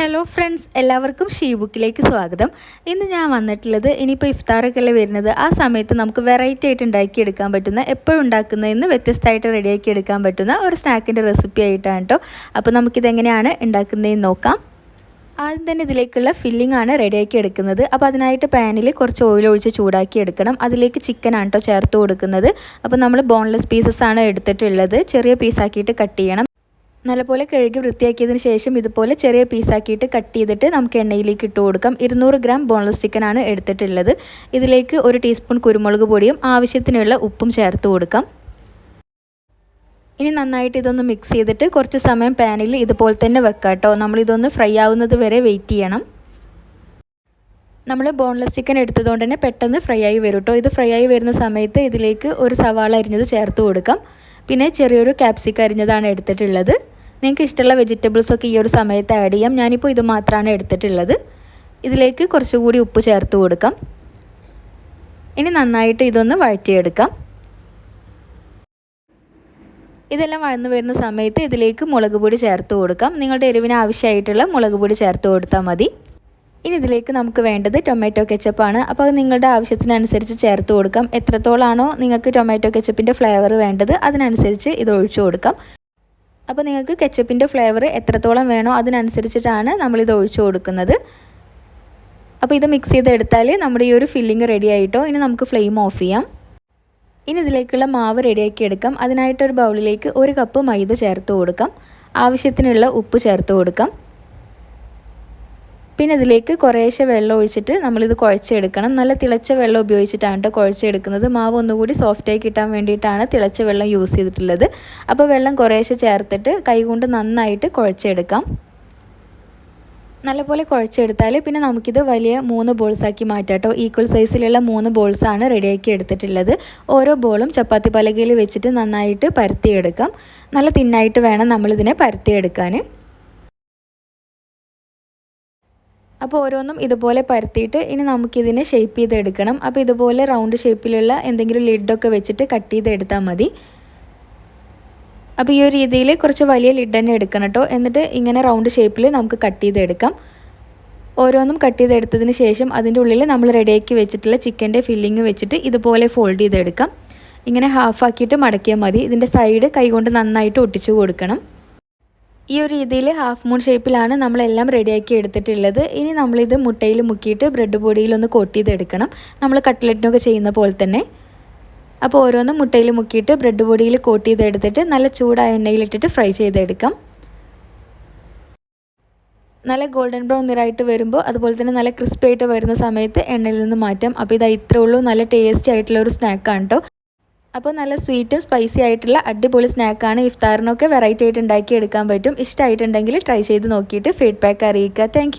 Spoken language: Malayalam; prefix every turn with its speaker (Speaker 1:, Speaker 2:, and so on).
Speaker 1: ഹലോ ഫ്രണ്ട്സ് എല്ലാവർക്കും ഷീ ബുക്കിലേക്ക് സ്വാഗതം. ഇന്ന് ഞാൻ വന്നിട്ടുള്ളത് ഇനിയിപ്പോൾ ഇഫ്താറൊക്കെ അല്ലേ വരുന്നത്. ആ സമയത്ത് നമുക്ക് വെറൈറ്റി ആയിട്ട് ഉണ്ടാക്കിയെടുക്കാൻ പറ്റുന്ന എപ്പോഴും ഉണ്ടാക്കുന്നതെന്ന് വ്യത്യസ്തമായിട്ട് റെഡിയാക്കി എടുക്കാൻ പറ്റുന്ന ഒരു സ്നാക്കിന്റെ റെസിപ്പി ആയിട്ടാണ് കേട്ടോ അപ്പോൾ നമുക്കിതെങ്ങനെയാണ് ഉണ്ടാക്കുന്നതെന്ന് നോക്കാം. ആദ്യം തന്നെ ഇതിലേക്കുള്ള ഫില്ലിംഗ് ആണ് റെഡിയാക്കി എടുക്കുന്നത്. അപ്പോൾ അതിനായിട്ട് പാനിൽ കുറച്ച് ഓയിൽ ഒഴിച്ച് ചൂടാക്കി എടുക്കണം. അതിലേക്ക് ചിക്കൻ ആണ് കേട്ടോ ചേർത്ത് കൊടുക്കുന്നത്. അപ്പോൾ നമ്മൾ ബോൺലെസ് പീസസ് ആണ് എടുത്തിട്ടുള്ളത്. ചെറിയ പീസാക്കിയിട്ട് കട്ട് ചെയ്യണം. നല്ലപോലെ കഴുകി വൃത്തിയാക്കിയതിന് ശേഷം ഇതുപോലെ ചെറിയ പീസാക്കിയിട്ട് കട്ട് ചെയ്തിട്ട് നമുക്ക് എണ്ണയിലേക്ക് ഇട്ട് കൊടുക്കാം. ഇരുന്നൂറ് ഗ്രാം ബോൺലെസ് ചിക്കനാണ് എടുത്തിട്ടുള്ളത്. ഇതിലേക്ക് ഒരു ടീസ്പൂൺ കുരുമുളക് പൊടിയും ആവശ്യത്തിനുള്ള ഉപ്പും ചേർത്ത് കൊടുക്കാം. ഇനി നന്നായിട്ട് ഇതൊന്ന് മിക്സ് ചെയ്തിട്ട് കുറച്ച് സമയം പാനിൽ ഇതുപോലെ തന്നെ വെക്കാം കേട്ടോ നമ്മളിതൊന്ന് ഫ്രൈ ആവുന്നത് വരെ വെയിറ്റ് ചെയ്യണം. നമ്മൾ ബോൺലെസ് ചിക്കൻ എടുത്തതുകൊണ്ട് തന്നെ പെട്ടെന്ന് ഫ്രൈ ആയി വരും കേട്ടോ ഇത് ഫ്രൈ ആയി വരുന്ന സമയത്ത് ഇതിലേക്ക് ഒരു സവാള അരിഞ്ഞത് ചേർത്ത് കൊടുക്കാം. പിന്നെ ചെറിയൊരു ക്യാപ്സിക്ക അരിഞ്ഞതാണ് എടുത്തിട്ടുള്ളത്. നിങ്ങൾക്ക് ഇഷ്ടമുള്ള വെജിറ്റബിൾസ് ഒക്കെ ഈ ഒരു സമയത്ത് ആഡ് ചെയ്യാം. ഞാനിപ്പോൾ ഇത് മാത്രമാണ് എടുത്തിട്ടുള്ളത്. ഇതിലേക്ക് കുറച്ചുകൂടി ഉപ്പ് ചേർത്ത് കൊടുക്കാം. ഇനി നന്നായിട്ട് ഇതൊന്ന് വഴറ്റിയെടുക്കാം. ഇതെല്ലാം വഴന്നു വരുന്ന സമയത്ത് ഇതിലേക്ക് മുളക് പൊടി ചേർത്ത് കൊടുക്കാം. നിങ്ങളുടെ എരിവിന് ആവശ്യമായിട്ടുള്ള മുളക് പൊടി ചേർത്ത് കൊടുത്താൽ മതി. ഇനി ഇതിലേക്ക് നമുക്ക് വേണ്ടത് ടൊമാറ്റോ കെച്ചപ്പാണ് അപ്പോൾ അത് നിങ്ങളുടെ ആവശ്യത്തിനനുസരിച്ച് ചേർത്ത് കൊടുക്കാം. എത്രത്തോളാണോ നിങ്ങൾക്ക് ടൊമാറ്റോ കെച്ചപ്പിന്റെ ഫ്ലേവർ വേണ്ടത് അതിനനുസരിച്ച് ഇത് ഒഴിച്ചു കൊടുക്കാം. അപ്പോൾ നിങ്ങൾക്ക് കെച്ചപ്പിന്റെ ഫ്ലേവർ എത്രത്തോളം വേണോ അതിനനുസരിച്ചിട്ടാണ് നമ്മളിത് ഒഴിച്ചു കൊടുക്കുന്നത്. അപ്പോൾ ഇത് മിക്സ് ചെയ്തെടുത്താൽ നമ്മുടെ ഈ ഒരു ഫില്ലിങ് റെഡി ആയിട്ടോ? ഇനി നമുക്ക് ഫ്ലെയിം ഓഫ് ചെയ്യാം. ഇനി ഇതിലേക്കുള്ള മാവ് റെഡിയാക്കി എടുക്കാം. അതിനായിട്ടൊരു ബൗളിലേക്ക് ഒരു കപ്പ് മൈദ ചേർത്ത് കൊടുക്കാം. ആവശ്യത്തിനുള്ള ഉപ്പ് ചേർത്ത് കൊടുക്കാം. പിന്നെ ഇതിലേക്ക് കുറേശ്ശെ വെള്ളം ഒഴിച്ചിട്ട് നമ്മളിത് കുഴച്ചെടുക്കണം. നല്ല തിളച്ച വെള്ളം ഉപയോഗിച്ചിട്ടാണ് കേട്ടോ കുഴച്ചെടുക്കുന്നത്. മാവ് ഒന്നുകൂടി സോഫ്റ്റായി കിട്ടാൻ വേണ്ടിയിട്ടാണ് തിളച്ച വെള്ളം യൂസ് ചെയ്തിട്ടുള്ളത്. അപ്പോൾ വെള്ളം കുറേശ്ശെ ചേർത്തിട്ട് കൈകൊണ്ട് നന്നായിട്ട് കുഴച്ചെടുക്കാം. നല്ലപോലെ കുഴച്ചെടുത്താൽ പിന്നെ നമുക്കിത് വലിയ മൂന്ന് ബോൾസാക്കി മാറ്റാം കേട്ടോ ഈക്വൽ സൈസിലുള്ള മൂന്ന് ബോൾസാണ് റെഡിയാക്കി എടുത്തിട്ടുള്ളത്. ഓരോ ബോളും ചപ്പാത്തി പലകയിൽ വെച്ചിട്ട് നന്നായിട്ട് പരത്തിയെടുക്കാം. നല്ല തിന്നായിട്ട് വേണം നമ്മളിതിനെ പരത്തിയെടുക്കാൻ അപ്പോൾ ഓരോന്നും ഇതുപോലെ പരത്തിയിട്ട് ഇനി നമുക്കിതിനെ ഷേപ്പ് ചെയ്തെടുക്കണം. അപ്പോൾ ഇതുപോലെ റൗണ്ട് ഷേപ്പിലുള്ള എന്തെങ്കിലും ലിഡൊക്കെ വെച്ചിട്ട് കട്ട് ചെയ്തെടുത്താൽ മതി. അപ്പോൾ ഈ ഒരു രീതിയിൽ കുറച്ച് വലിയ ലിഡ് തന്നെ എടുക്കണം കേട്ടോ എന്നിട്ട് ഇങ്ങനെ റൗണ്ട് ഷേപ്പിൽ നമുക്ക് കട്ട് ചെയ്തെടുക്കാം. ഓരോന്നും കട്ട് ചെയ്തെടുത്തതിന് ശേഷം അതിന്റെ ഉള്ളിൽ നമ്മൾ റെഡിയാക്കി വെച്ചിട്ടുള്ള ചിക്കന്റെ ഫില്ലിങ് വെച്ചിട്ട് ഇതുപോലെ ഫോൾഡ് ചെയ്തെടുക്കാം. ഇങ്ങനെ ഹാഫാക്കിയിട്ട് മടക്കിയാൽ മതി. ഇതിന്റെ സൈഡ് കൈകൊണ്ട് നന്നായിട്ട് ഒട്ടിച്ചു കൊടുക്കണം. ഈ ഒരു രീതിയിൽ ഹാഫ് മൂൺ ഷേപ്പിലാണ് നമ്മളെല്ലാം റെഡിയാക്കി എടുത്തിട്ടുള്ളത്. ഇനി നമ്മളിത് മുട്ടയിൽ മുക്കിയിട്ട് ബ്രെഡ് പൊടിയിലൊന്ന് കോട്ട് ചെയ്തെടുക്കണം. നമ്മൾ കട്ട്ലറ്റിനൊക്കെ ചെയ്യുന്ന പോലെ തന്നെ. അപ്പോൾ ഓരോന്നും മുട്ടയിൽ മുക്കിയിട്ട് ബ്രെഡ് പൊടിയിൽ കോട്ട് ചെയ്തെടുത്തിട്ട് നല്ല ചൂടായ എണ്ണയിലിട്ടിട്ട് ഫ്രൈ ചെയ്തെടുക്കാം. നല്ല ഗോൾഡൻ ബ്രൗൺ നിറായിട്ട് വരുമ്പോൾ അതുപോലെ തന്നെ നല്ല ക്രിസ്പി ആയിട്ട് വരുന്ന സമയത്ത് എണ്ണയിൽ നിന്ന് മാറ്റാം. അപ്പോൾ ഇത് ഇത്രേ ഉള്ളൂ. നല്ല ടേസ്റ്റി ആയിട്ടുള്ള ഒരു സ്നാക്കാണ് കേട്ടോ അപ്പോൾ നല്ല സ്വീറ്റും സ്പൈസി ആയിട്ടുള്ള അടിപൊളി സ്നാക്കാണ് ഇഫ്താറിനൊക്കെ വെറൈറ്റി ആയിട്ട് ഉണ്ടാക്കി എടുക്കാൻ പറ്റും. ഇഷ്ടമായിട്ടുണ്ടെങ്കിൽ ട്രൈ ചെയ്ത് നോക്കിയിട്ട് ഫീഡ്ബാക്ക് അറിയിക്കുക. താങ്ക്